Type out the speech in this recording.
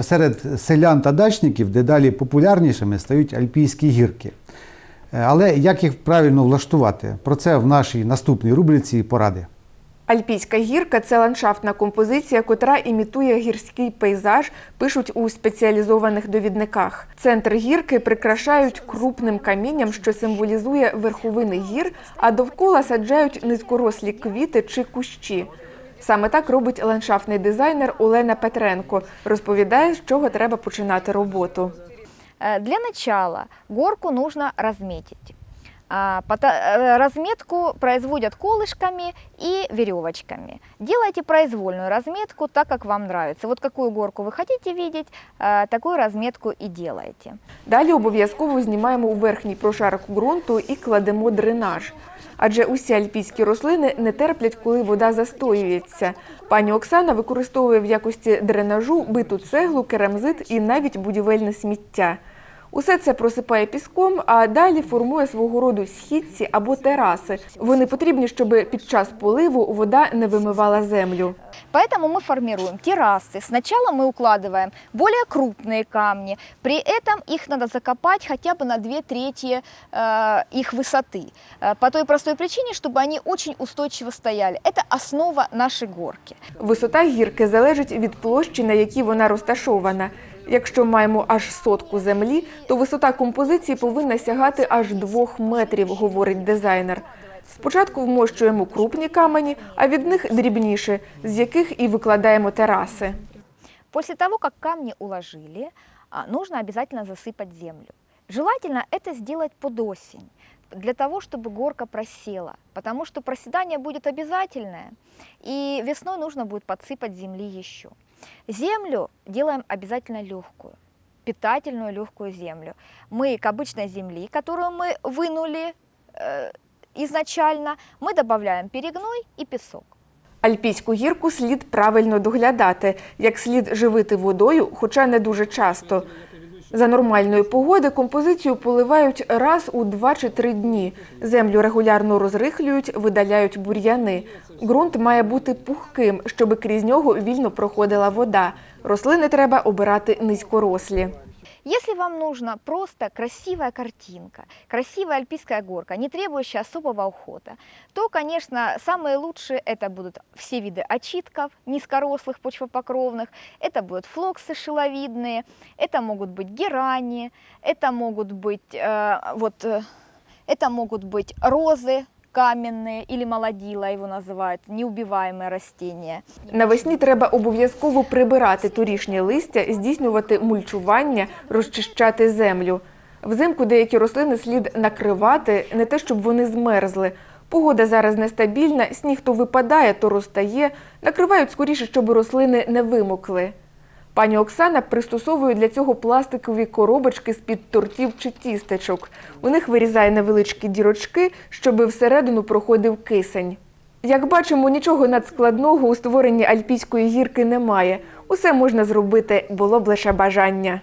серед селян та дачників дедалі популярнішими стають альпійські гірки. Е, Але як їх правильно влаштувати? Про це в нашій наступній рубриці поради. Альпійська гірка це ландшафтна композиція, котра імітує гірський пейзаж, пишуть у спеціалізованих довідниках. Центр гірки прикрашають крупним камінням, що символізує верховини гір, а довкола саджають низькорослі квіти чи кущі. Саме так робить ландшафтний дизайнер Олена Петренко. Розповідає, з чого треба починати роботу. Э, Для начала горку нужно разметить. А, пото- э, Разметку производят колышками и веревочками. Делайте произвольную разметку так, как вам нравится. Вот какую горку вы хотите видеть, э, такую разметку и делайте. Далі обов'язково знімаємо у верхній прошарок ґрунту і кладемо дренаж. Адже усі альпійські рослини не терплять, коли вода застоюється. Пані Оксана використовує в якості дренажу биту цеглу, керамзит і навіть будівельне сміття. Усе це просипає піском, а далі формує свого роду східці або тераси. Вони потрібні, щоб під час поливу вода не вимивала землю. Поэтому мы формируем террасы. Сначала мы укладываем более крупные камни. При этом их надо закопать хотя бы на две трети э, их высоты. Э, по той простой причине, чтобы они очень устойчиво стояли. Это основа нашей горки. Висота гірки залежить від площі, на якій вона розташована. Якщо маємо аж сотку землі, то висота композиції повинна сягати аж двох метрів, говорить дизайнер. Спочатку вмощуємо крупні камені, а від них дрібніші, з яких і викладаємо тераси. После того, как камни уложили, а, нужно обязательно засыпать землю. Желательно это сделать под осень, для того, чтобы горка просела, потому что проседание будет обязательное, и весной нужно будет подсыпать земли еще. Землю делаем обязательно легкую, питательную легкую землю. Мы к обычной земли, которую мы вынули э, изначально, мы добавляем перегной и песок. Альпійську гірку слід правильно доглядати, як слід живити водою, хоча не дуже часто. За нормальної погоди композицію поливають раз у два чи три дні. Землю регулярно розрихлюють, видаляють бур'яни. Ґрунт має бути пухким, щоб крізь нього вільно проходила вода. Рослини треба обирати низькорослі. Если вам нужна просто красивая картинка, красивая альпийская горка, не требующая особого ухода, то, конечно, самые лучшие это будут все виды очитков, низкорослых почвопокровных, это будут флоксы шиловидные, это могут быть герани, это могут быть, э, вот, э, это могут быть розы каменные или молодила его называют, неубиваемые растения. Навесні треба обов'язково прибирати торішнє листя, здійснювати мульчування, розчищати землю. Взимку деякі рослини слід накривати, не те, щоб вони змерзли. Погода зараз нестабільна, сніг то випадає, то розтає. Накривають скоріше, щоб рослини не вимокли. Пані Оксана пристосовує для цього пластикові коробочки з-під тортів чи тістечок. У них вирізає невеличкі дірочки, щоб всередину проходив кисень. Як бачимо, нічого надскладного у створенні альпійської гірки немає. Усе можна зробити, було б лише бажання.